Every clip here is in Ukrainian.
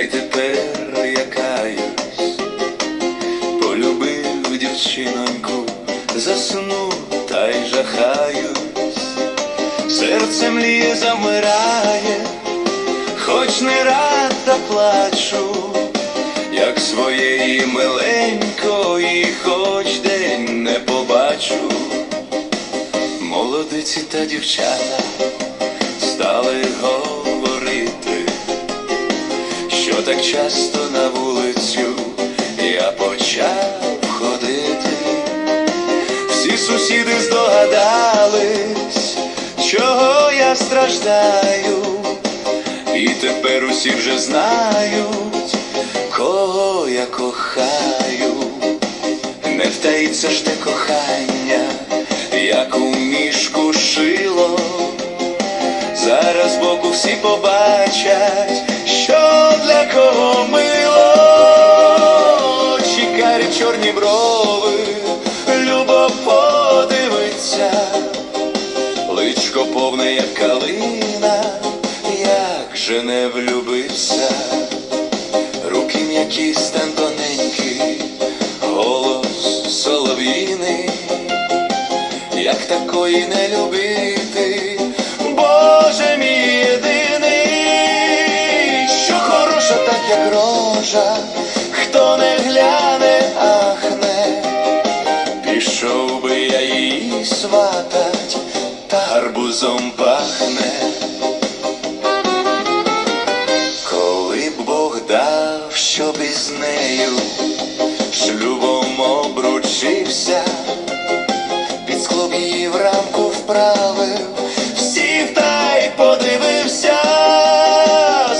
й тепер я каюсь, полюбив дівчиноньку, засну та й жахаюсь, серце мліє замирає, хоч не рад та плачу, як своєї миленької, хоч день не побачу. Молодиці та дівчата стали говорити, так часто на вулицю я почав ходити. Всі сусіди здогадались, чого я страждаю, і тепер усі вже знають, кого я кохаю. Не втаїться ж те кохання, як у мішку шило. Зараз боку всі побачать, не влюбився, руки м'які стан тоненький, голос солов'їний. Як такої не любити, Боже мій єдиний, що хороша, так як рожа, хто не гляне, ахне, пішов би я її сватать, та гарбузом пахне. Щоб із нею. Шлюбом обручився під склоб її в рамку вправив, всіх та й подивився,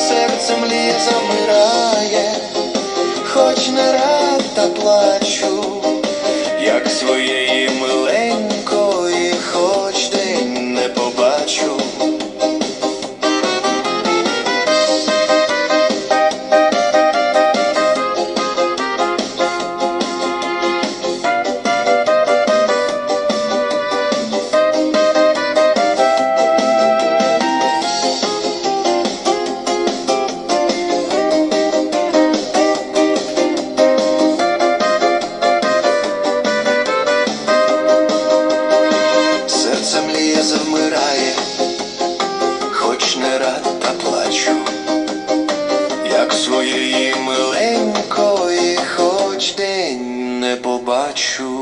серце мліє замирає, хоч не рад та плачу, як своєї своєї миленької, хоч день не побачу.